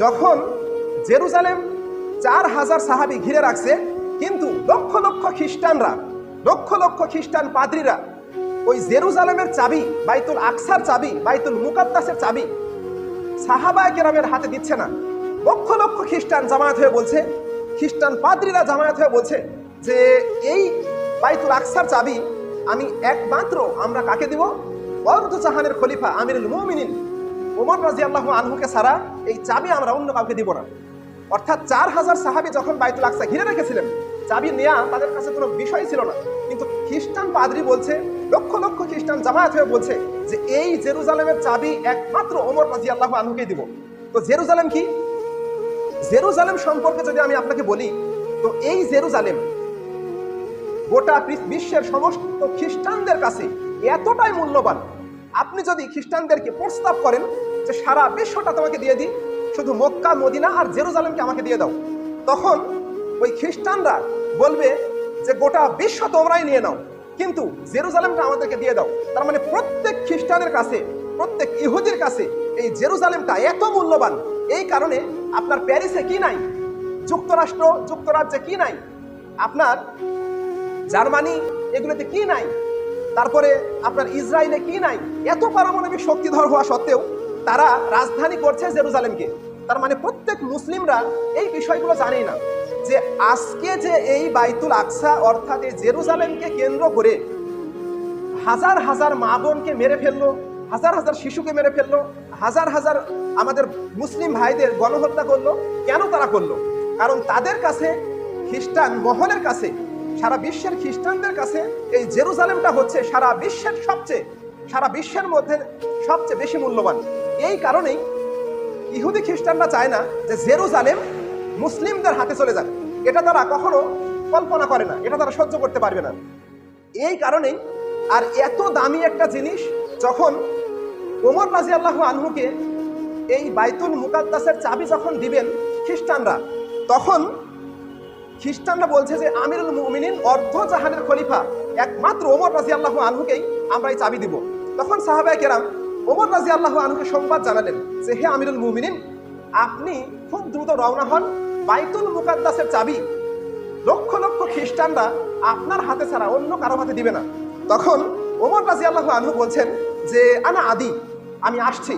যখন জেরুজালেম চার হাজার সাহাবি ঘিরে রাখছে, কিন্তু লক্ষ লক্ষ খ্রিস্টানরা, লক্ষ লক্ষ খ্রিস্টান পাদ্রীরা ওই জেরুজালেমের চাবি, বাইতুল আকসার চাবি, বাইতুল মুকাদ্দাসের চাবি সাহাবায় কেরামের হাতে দিচ্ছে না। লক্ষ লক্ষ খ্রিস্টান জামায়াত হয়ে বলছে, খ্রিস্টান পাদ্রীরা জামায়াত হয়ে বলছে যে, এই বাইতুল আকসার চাবি আমি একমাত্র আমরা কাকে দিব? অর্ধ জাহানের খলিফা আমিরুল মুমিনিন ওমর রাজি আল্লাহ আনহুকে ছাড়া এই চাবি আমরা অন্য কাউকে দিব না। অর্থাৎ চার হাজার সাহাবি যখন বাইতুল আকসা ঘিরে রেখেছিলেন, চাবি নেয়া তাদের কাছে কোনো বিষয় ছিল না। কিন্তু খ্রিস্টান পাদ্রি বলছে, লক্ষ লক্ষ খ্রিস্টান জামায়াত হয়ে বলছে যে এই জেরুজালেমের চাবি একমাত্র ওমর রাজি আল্লাহ আনহুকেই দিব। তো জেরুজালেম কি? জেরুজালেম সম্পর্কে যদি আমি আপনাকে বলি, তো এই জেরুজালেম গোটা বিশ্বের সমস্ত খ্রিস্টানদের কাছে এতটাই মূল্যবান। আপনি যদি খ্রিস্টানদেরকে প্রস্তাব করেন যে সারা বিশ্বটা তোমাকে দিয়ে দিই, শুধু মক্কা, মদিনা আর জেরুজালেমকে আমাকে দিয়ে দাও। তখন ওই খ্রিস্টানরা বলবে যে, গোটা বিশ্ব তোমরাই নিয়ে নাও, কিন্তু জেরুজালেমটা আমাদেরকে দিয়ে দাও। তার মানে প্রত্যেক খ্রিস্টানের কাছে, প্রত্যেক ইহুদির কাছে এই জেরুজালেমটা এত মূল্যবান। এই কারণে আপনার প্যারিসে কি নাই? যুক্তরাষ্ট্র, যুক্তরাজ্যে কি নাই? আপনার জার্মানি, এগুলোতে কি নাই? তারপরে আপনার ইসরায়েলে কি নাই? এত পারমাণবিক শক্তিধর হওয়া সত্ত্বেও তারা রাজধানী করছে জেরুজালেমকে। তার মানে প্রত্যেক মুসলিমরা এই বিষয়গুলো জানেই না যে আজকে যে এই বাইতুল আকসা অর্থাৎ এই জেরুজালেমকে কেন্দ্র করে হাজার হাজার মা বোনকে মেরে ফেলল, হাজার হাজার শিশুকে মেরে ফেলল, হাজার হাজার আমাদের মুসলিম ভাইদের গণহত্যা করল, কেন তারা করল? কারণ তাদের কাছে, খ্রিস্টান মহলের কাছে, সারা বিশ্বের খ্রিস্টানদের কাছে এই জেরুজালেমটা হচ্ছে সারা বিশ্বের সবচেয়ে, সারা বিশ্বের মধ্যে সবচেয়ে বেশি মূল্যবান। এই কারণেই ইহুদি খ্রিস্টানরা চায় না যে জেরুজালেম মুসলিমদের হাতে চলে যাক। এটা তারা কখনো কল্পনা করে না, এটা তারা সহ্য করতে পারবে না। এই কারণেই আর এত দামি একটা জিনিস যখন ওমর রাজি আল্লাহ আনহুকে এই বাইতুল মুকাদ্দাসের চাবি যখন দিবেন খ্রিস্টানরা, তখন খ্রিস্টানরা বলছে যে, আমিরুল মুমিনিন অর্ধ জাহানের খলিফা, একমাত্র ওমর রাজি আল্লাহ আনহুকেই আমরা এই চাবি দিব। তখন সাহাবায় কেরাম ওমর রাজি আল্লাহ আনহুকে সংবাদ জানালেন যে, হে আমিরুল মুমিনিন, আপনি খুব দ্রুত রওনা হন বাইতুল মুকাদ্দাসের চাবি। লক্ষ লক্ষ খ্রিস্টানরা আপনার হাতে ছাড়া অন্য কারও হাতে দিবে না। তখন ওমর রাজি আল্লাহ আনহু বলছেন যে, আনা আদি, আমি আসছি।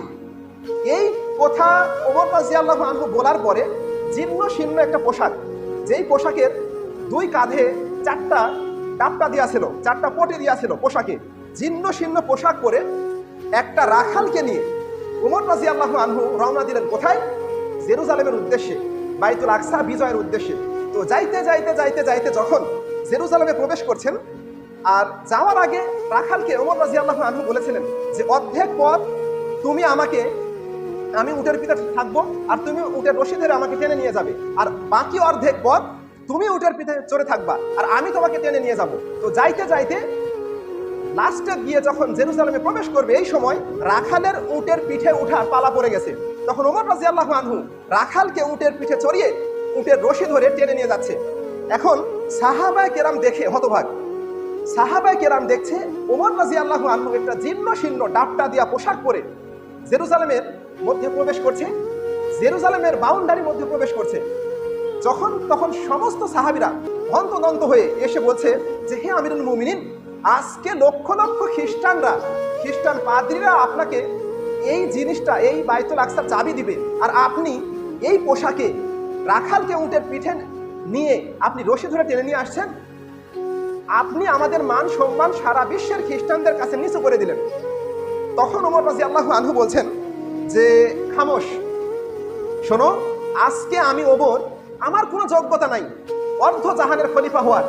এই কথা ওমর রাজি আল্লাহ আনহু বলার পরে জীর্ণ শীর্ণ একটা পোশাক, যেই পোশাকের দুই কাঁধে চারটা ডাপটা দেওয়া ছিল, চারটা পটে দেওয়া ছিল পোশাকে, জীর্ণ শীর্ণ পোশাক পরে একটা রাখালকে নিয়ে। ওমর রাজি আল্লাহ আনহু রওনা দিলেন কোথায়? জেরুজালেমের উদ্দেশ্যে, বাইতুল আকসা বিজয়ের উদ্দেশ্যে। তো যাইতে যাইতে যাইতে যাইতে যখন জেরুজালেমে প্রবেশ করছেন, আর যাওয়ার আগে রাখালকে ওমর রাজি আল্লাহ আনহু বলেছিলেন যে, অর্ধেক পথ তুমি আমাকে, আমি উটের পিঠে থাকব আর তুমি উটের রশি ধরে আমাকে টেনে নিয়ে যাবে। আর বাকি অর্ধেক পথ তুমি উটের পিঠে চড়ে থাকবা আর আমি তোমাকে টেনে নিয়ে যাব। তো যাইতে যাইতে লাস্টে গিয়ে যখন জেরুজালেমে প্রবেশ করবে, এই সময় রাখালের উটের পিঠে উঠার পালা পড়ে গেছে। তখন ওমর রাজি আল্লাহ রাখালকে উটের পিঠে চড়িয়ে উটের রশি ধরে টেনে নিয়ে যাচ্ছে। এখন সাহাবায় কেরাম দেখে হতভাগ। সাহাবায় কেরাম দেখছে ওমর রাজি আল্লাহ আনহু একটা জীর্ণ শীর্ণ ডাবটা দিয়া পোশাক পরে জেরুজালেমের মধ্যে প্রবেশ করছে, জেরুজালেমের বাউন্ডারির মধ্যে প্রবেশ করছে। যখন, তখন সমস্ত সাহাবিরা হন্তদন্ত হয়ে এসে বলছে যে, হে আমিরুল মুমিনিন আজকে লক্ষ লক্ষ খ্রিস্টানরা, খ্রিস্টান পাদ্রীরা আপনাকে এই জিনিসটা, এই বাইতুল আকসার চাবি দিবে। আর আপনি এই পোশাকে রাখালকে উটের পিঠে নিয়ে আপনি রশি ধরে টেনে নিয়ে আসছেন, আপনি আমাদের মান সম্মান সারা বিশ্বের খ্রিস্টানদের কাছে নিচু করে দিলেন। তখন ওমর রাজি আল্লাহ আনহু বলছেন যে, খামোশ, শোনো, আজকে আমি ওমর, আমার কোনো যোগ্যতা নাই, অর্ধ জাহানের খলিফা হওয়ার।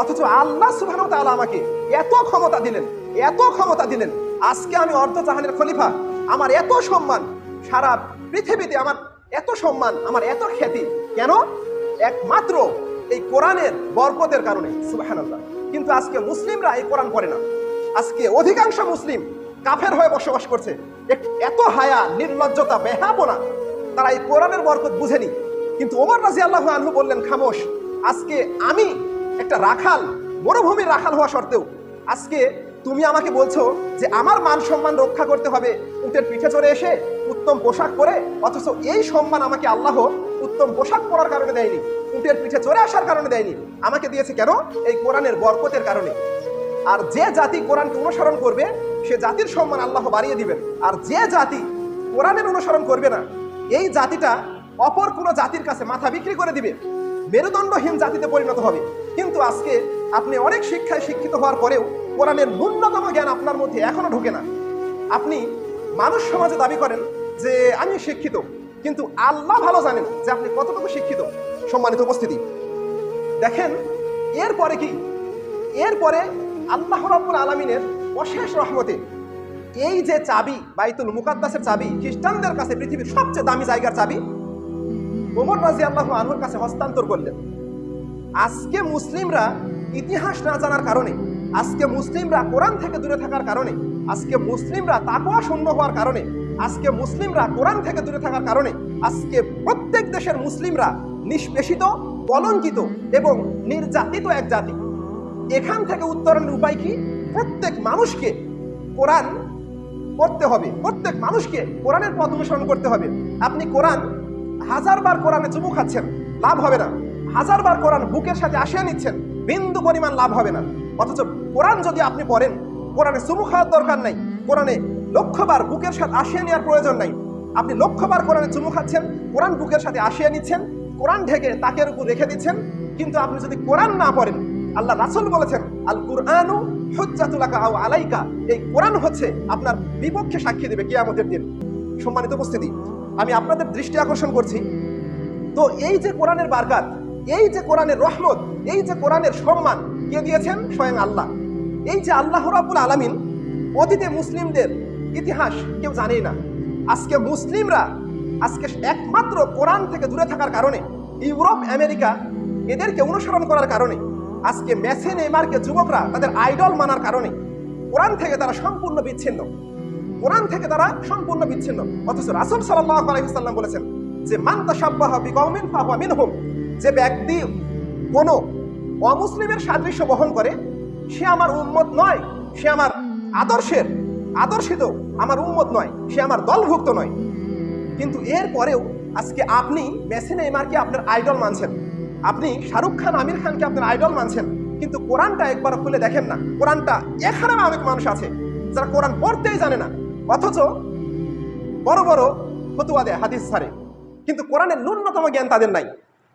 অথচ আল্লাহ সুবহানাহু ওয়া আমাকে এত ক্ষমতা দিলেন, এত ক্ষমতা দিলেন। আজকে আমি অর্ধ জাহানের খলিফা, আমার এত সম্মান, সারা পৃথিবীতে আমার এত সম্মান, আমার এত খ্যাতি। কেন? একমাত্র এই কোরআনের বরকতের কারণে, সুবহানাল্লাহ। কিন্তু আজকে মুসলিমরা এই কোরআন করে না। আজকে অধিকাংশ মুসলিম কাফের হয়ে বসবাস করছে। এত হায়া, নির্লজ্জতা, বেহাপনা, তারা এই কোরআনের বরকত বুঝেনি। কিন্তু ওমর রাজি আল্লাহ আনহু বললেন, খামোশ, আজকে আমি একটা রাখাল, মরুভূমির রাখাল হওয়া সত্ত্বেও আজকে তুমি আমাকে বলছো যে আমার মান সম্মান রক্ষা করতে হবে। উটের পিঠে চড়ে এসে উত্তম পোশাক পরে, অথচ এই সম্মান আমাকে আল্লাহ উত্তম পোশাক পরার কারণে দেয়নি। উটের পিঠে চড়ে আসার কারণে দেয়নি। আমাকে দিয়েছে কেন? এই কোরআনের বরকতের কারণে। আর যে জাতি কোরআনকে অনুসরণ করবে, সে জাতির সম্মান আল্লাহ বাড়িয়ে দিবেন। আর যে জাতি কোরআনের অনুসরণ করবে না, এই জাতিটা অপর কোনো জাতির কাছে মাথা বিক্রি করে দিবে। মেরুদণ্ডহীন জাতিতে পরিণত হবে। কিন্তু আজকে আপনি অনেক শিক্ষায় শিক্ষিত হওয়ার পরেও কোরআনের ন্যূনতম জ্ঞান আপনার মধ্যে এখনও ঢোকে না। আপনি মানুষ সমাজে দাবি করেন যে, আমি শিক্ষিত। কিন্তু আল্লাহ ভালো জানেন যে, আপনি কতটুকু শিক্ষিত। সম্মানিত উপস্থিতি। দেখেন, এরপরে কি? এরপরে আল্লাহ রাব্বুল আলমিনের অশেষ রহমতে এই যে চাবি, বাইতুল মুকাদ্দাসের চাবি, খ্রিস্টানদের কাছে পৃথিবীর সবচেয়ে দামি জায়গার চাবি, ওমর রাজি আল্লাহ আনহুর কাছে হস্তান্তর করলেন। আজকে মুসলিমরা ইতিহাস না জানার কারণে, আজকে মুসলিমরা কোরআন থেকে দূরে থাকার কারণে, আজকে মুসলিমরা তাকওয়া শূন্য হওয়ার কারণে, আজকে মুসলিমরা কোরআন থেকে দূরে থাকার কারণে, আজকে প্রত্যেক দেশের মুসলিমরা নিষ্পেষিত, কলঙ্কিত এবং নির্যাতিত এক জাতি। এখান থেকে উত্তরণের উপায় কি? প্রত্যেক মানুষকে কোরআন পড়তে হবে। প্রত্যেক মানুষকে কোরআনের পথ অনুসরণ করতে হবে। আপনি কোরআন হাজারবার কোরআনে চুমু খাচ্ছেন, লাভ হবে না। হাজারবার কোরআন বুকের সাথে আসিয়ে নিচ্ছেন। বিন্দু পরিমাণ লাভ হবে না। অথচ কোরআন যদি আপনি পড়েন, কোরআনে চুমু খাওয়ার দরকার নাই, কোরআনে লক্ষ্যবার বুকের সাথে আসিয়ে নেওয়ার প্রয়োজন নাই। আপনি লক্ষ্যবার কোরআনে চুমু খাচ্ছেন, কোরআন বুকের সাথে আসিয়ে নিচ্ছেন, কোরআন ঢেকে তাকের উপর রেখে দিচ্ছেন, কিন্তু আপনি যদি কোরআন না পড়েন, আল্লাহ রাসুল বলেছেন আল কুরআনু হুজ্জাতুলাকা আও আলাইকা এই কোরআন হচ্ছে আপনার বিপক্ষে সাক্ষী দেবে কিয়ামতের দিন। সম্মানিত উপস্থিতি, আমি আপনাদের দৃষ্টি আকর্ষণ করছি। তো এই যে কোরআনের বারকাত এই যে কোরআনের রহমত, এই যে কোরআনের সম্মান, কে দিয়েছেন? স্বয়ং আল্লাহ। এই যে আল্লাহ রাব্বুল আলামিন, অতীতে মুসলিমদের ইতিহাস কেউ জানেই না। আজকে মুসলিমরা, আজকে একমাত্র কোরআন থেকে দূরে থাকার কারণে, ইউরোপ, আমেরিকা, এদেরকে অনুসরণ করার কারণে, আজকে মেসি, নেইমারকে যুবকরা তাদের আইডল মানার কারণে, কোরআন থেকে তারা সম্পূর্ণ বিচ্ছিন্ন। কোরআন থেকে তারা সম্পূর্ণ বিচ্ছিন্ন। অথচ রাসুল সাল্লাহ আলাইসাল্লাম বলেছেন যে মান্তা ফাহুয়া মিনহুম। যে ব্যক্তি কোনো অমুসলিমের সাদৃশ্য বহন করে, সে আমার উম্মত নয়, সে আমার আদর্শের, আদর্শিত আমার উম্মত নয়, সে আমার দলভুক্ত নয়। কিন্তু এর পরেও আজকে আপনি মেসি নেইমারকে আপনার আইডল মানছেন। আপনি শাহরুখ খান, আমির খানকে আপনার আইডল মানছেন। কিন্তু কোরআনটা একবার খুলে দেখেন না। কোরআনটা এখানে অনেক মানুষ আছে যারা কোরআন পড়তেই জানে না। অথচ বড় বড় ফতুয়া দেয়, হাদিস ছাড়ে। কিন্তু কোরআনের ন্যূনতম জ্ঞান তাদের নাই।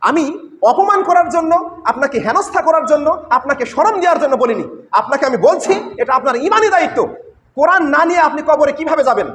আমি অপমান করার জন্য, আপনাকে হেনস্থা করার জন্য, আপনাকে স্মরণ দেওয়ার জন্য বলিনি। আপনাকে আমি বলছি, এটা আপনার ইমানি দায়িত্ব। কোরআন না নিয়ে আপনি কবরে কীভাবে যাবেন?